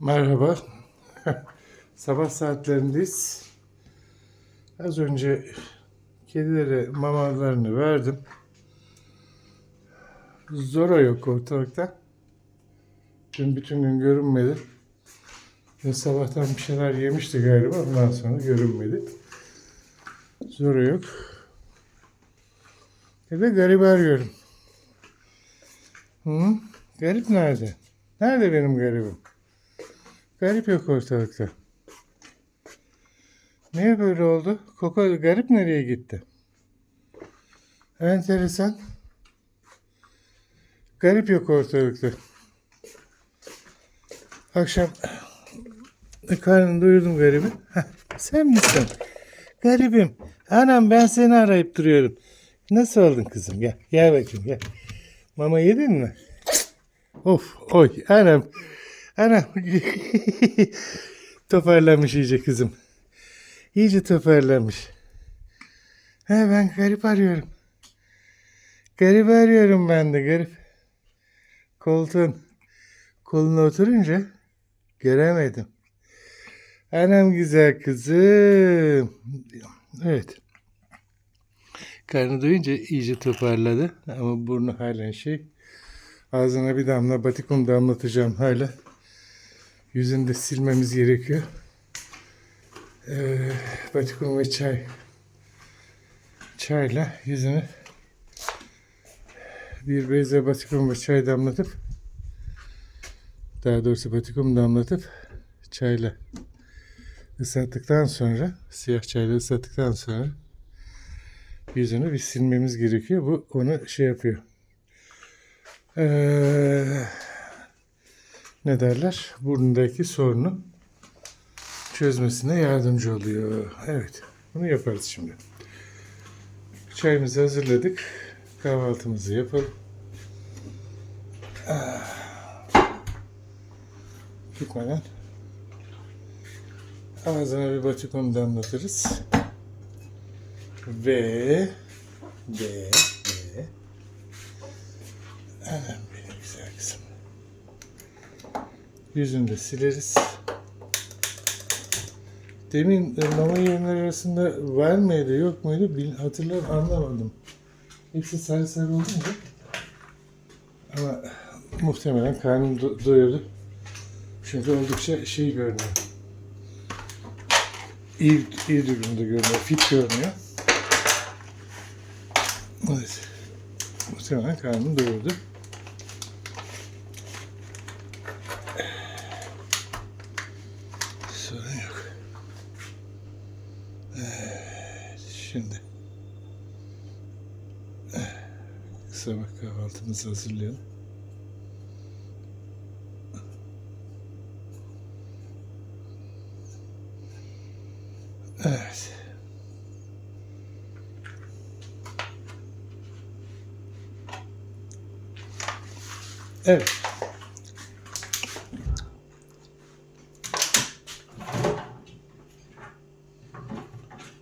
Merhaba. Sabah saatlerindeyiz. Az önce kedilere mamalarını verdim. Zora yok ortalıkta. Dün bütün gün görünmedi. Ve sabahtan bir şeyler yemişti galiba. Ondan sonra görünmedi. Zora yok. E de garip arıyorum. Hı? Garip nerede? Nerede benim garibim? Garip yok ortalıkta. Niye böyle oldu? Koko garip nereye gitti? Enteresan. Garip yok ortalıkta. Akşam karnını doyurdum garibi. Heh, sen misin? Garibim. Anam ben seni arayıp duruyorum. Nasıl oldun kızım? Gel, gel bakayım gel. Mama yedin mi? Of, oy, anam. Anam. toparlanmış iyice kızım. İyice toparlanmış. He ben garip arıyorum. Garip arıyorum ben de garip. Koltuğun koluna oturunca göremedim. Anam güzel kızım. Evet. Karnı doyunca iyice toparladı. Ama burnu halen şey. Ağzına bir damla batikum damlatacağım hala. Yüzünü de silmemiz gerekiyor. Ee, batikum ve çay. Çayla yüzünü bir beze batikum ve çay damlatıp daha doğrusu batikum damlatıp çayla ıslattıktan sonra siyah çayla ıslattıktan sonra yüzünü bir silmemiz gerekiyor. Bu onu şey yapıyor. Ee, ne derler? Burnundaki sorunu çözmesine yardımcı oluyor. Evet. Bunu yaparız şimdi. Çayımızı hazırladık. Kahvaltımızı yapalım. Ah. Gitmeden ağzına bir batikum damlatırız. Ve ve ve Anam benim güzel kızım. Yüzünü de sileriz. Demin mama yemler arasında var mıydı yok muydu bil, hatırlar anlamadım. Hepsi sarı sarı olunca ama muhtemelen karnım do- doyurdu. Çünkü oldukça şey görünüyor. İyi, iyi durumda görünüyor. Fit görünüyor. Evet. Muhtemelen karnım doyurdu. Sorun yok. Evet, şimdi sabah kahvaltımızı hazırlayalım. Evet.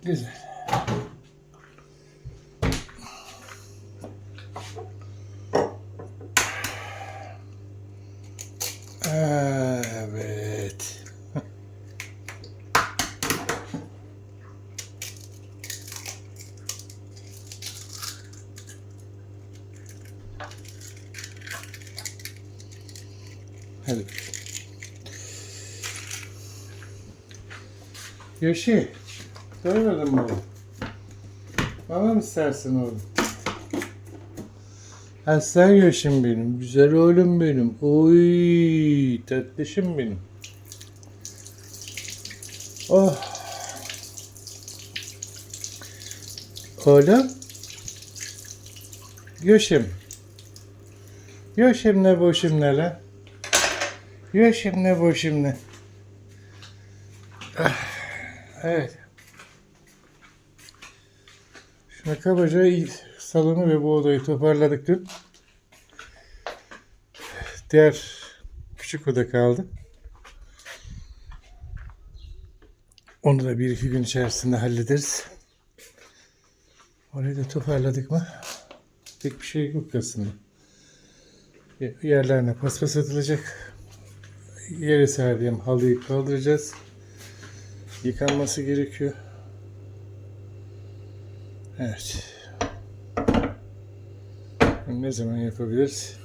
Güzel. Evet. Bakayım. Yoşi. Doymadın mı oğlum? Bana mı istersin oğlum? Aslan Yoşim benim. Güzel oğlum benim. Oy tatlışım benim. Oh. Oğlum. Yoşim. Yoşim ne boşum ne lan? Ne boşum ne? Ah, Evet. Şuna kabaca salonu ve bu odayı toparladık dün. Diğer Küçük oda kaldı. Onu da bir iki gün içerisinde hallederiz. Orayı da toparladık mı? Pek bir şey yok aslında. Yerlerine paspas atılacak. Yere serdiğim halıyı kaldıracağız. Yıkanması gerekiyor. Evet. Ne zaman yapabiliriz?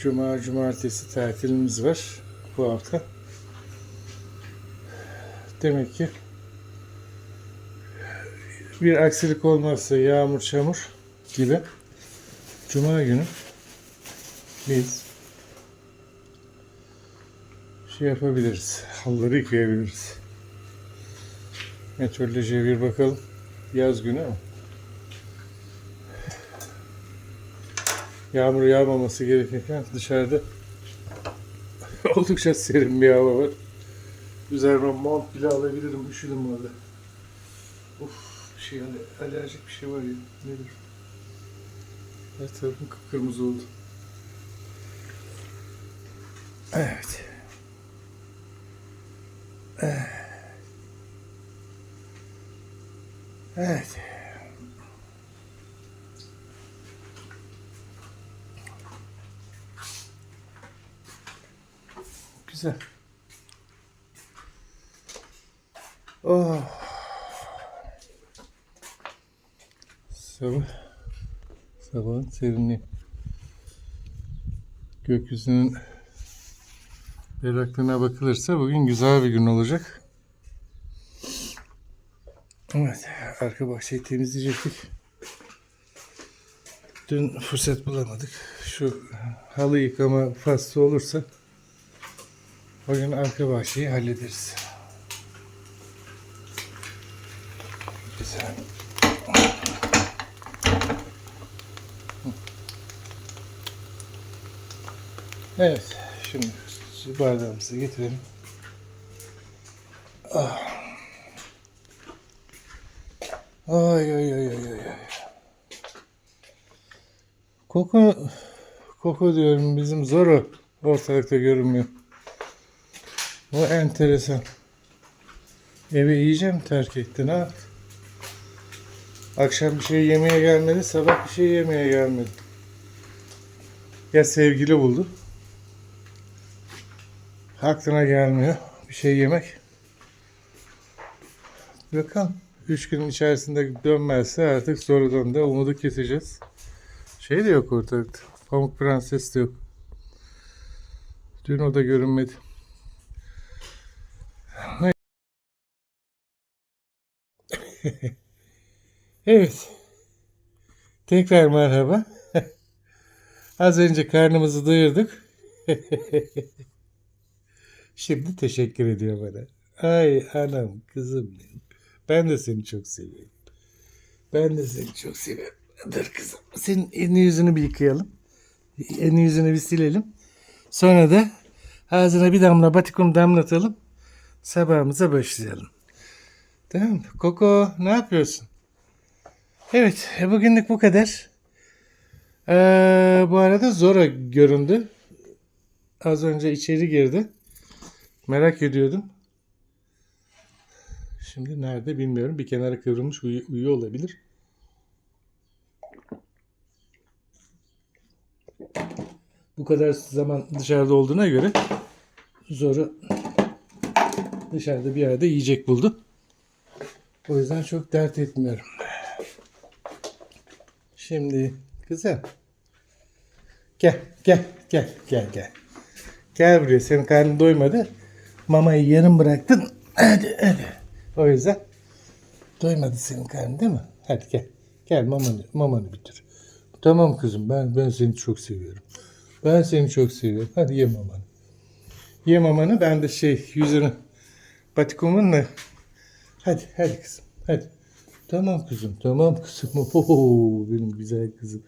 Cuma, cumartesi tatilimiz var bu hafta. Demek ki bir aksilik olmazsa yağmur, çamur gibi Cuma günü biz şey yapabiliriz. Halıları yıkayabiliriz. Meteorolojiye bir bakalım. Yaz günü ama. Yağmur yağmaması gerekirken dışarıda oldukça serin bir hava var. Üzerime mont bile alabilirim. Üşüdüm orada. Uf, bir şey ale- alerjik bir şey var ya. Nedir? Her tarafım kıpkırmızı oldu. Evet. Evet. Güzel. Oh. Sabah. Sabahın serinliği. Gökyüzünün berraklığına bakılırsa bugün güzel bir gün olacak. Evet, arka bahçeyi temizleyecektik. Dün fırsat bulamadık. Şu halı yıkama faslı olursa bugün arka bahçeyi hallederiz. Güzel. Evet, şimdi şu bardağımızı getirelim. Ay ay ay ay ay. ay. Koku koku diyorum bizim zoru ortalıkta görünmüyor. Bu enteresan. Evi iyice mi terk etti ne yaptı? Akşam bir şey yemeye gelmedi, sabah bir şey yemeye gelmedi. Ya sevgili buldu. Aklına gelmiyor bir şey yemek. Bakalım. Üç gün içerisinde dönmezse artık sonradan da umudu keseceğiz. Şey de yok ortalıkta. Pamuk Prenses de yok. Dün o da görünmedi. evet. Tekrar merhaba. Az önce karnımızı doyurduk. Şimdi teşekkür ediyor bana. Ay anam kızım benim. Ben de seni çok seviyorum. Ben de seni çok seviyorum. Dur kızım. Senin elini yüzünü bir yıkayalım. Elini yüzünü bir silelim. Sonra da ağzına bir damla batikum damlatalım. Sabahımıza başlayalım. Tamam mı? Koko ne yapıyorsun? Evet bugünlük bu kadar. Ee, bu arada Zora göründü. Az önce içeri girdi. Merak ediyordum. Şimdi nerede bilmiyorum. Bir kenara kıvrılmış uyu- uyuyor olabilir. Bu kadar zaman dışarıda olduğuna göre zoru dışarıda bir yerde yiyecek buldu. O yüzden çok dert etmiyorum. Şimdi kızım. Gel gel gel gel gel. Gel buraya senin karnın doymadı. Mamayı yarım bıraktın. Hadi hadi. O yüzden doymadı senin karnın değil mi? Hadi gel. Gel mamanı, mamanı bitir. Tamam kızım ben ben seni çok seviyorum. Ben seni çok seviyorum. Hadi ye mamanı. Ye mamanı ben de şey yüzünü batikumunla. Hadi hadi kızım hadi. Tamam kızım tamam kızım. Oho, benim güzel kızım.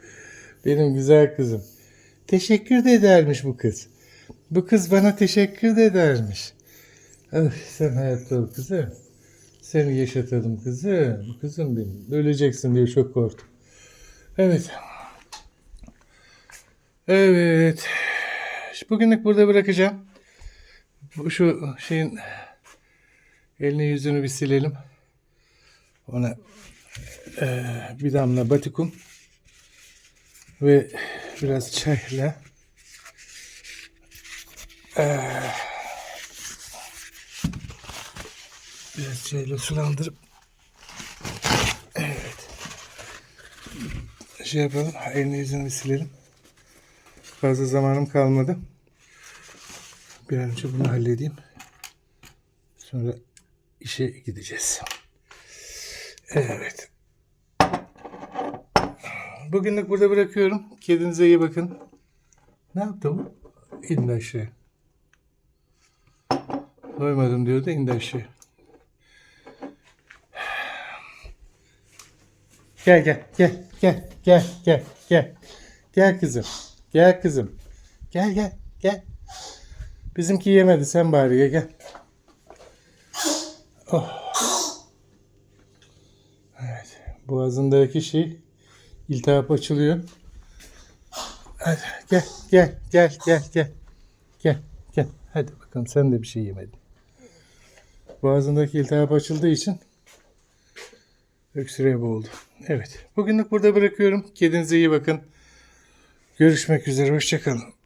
Benim güzel kızım. Teşekkür de edermiş bu kız. Bu kız bana teşekkür de edermiş. Ah, sen hayatta ol kızım. Seni yaşatalım kızım. Kızım benim. Öleceksin diye çok korktum. Evet. Evet. Bugünlük burada bırakacağım. Şu şeyin elini yüzünü bir silelim. Ona eee, bir damla batikum ve biraz çayla eee, biraz çayla sulandırıp evet şey yapalım elini yüzünü silelim. Fazla zamanım kalmadı. Bir an önce bunu halledeyim. Sonra işe gideceğiz. Evet. Bugünlük burada bırakıyorum. Kendinize iyi bakın. Ne yaptı bu? İndi. Doymadım diyordu indi aşağı. Gel gel gel gel gel gel gel. Gel kızım. Gel kızım. Gel gel gel. Bizimki yemedi sen bari gel gel. Oh. Evet. Boğazındaki şey iltihap açılıyor. Hadi gel gel gel gel gel. Gel gel. Hadi bakalım sen de bir şey yemedin. Boğazındaki iltihap açıldığı için öksürüğe boğuldu. Evet. Bugünlük burada bırakıyorum. Kendinize iyi bakın. Görüşmek üzere. Hoşçakalın.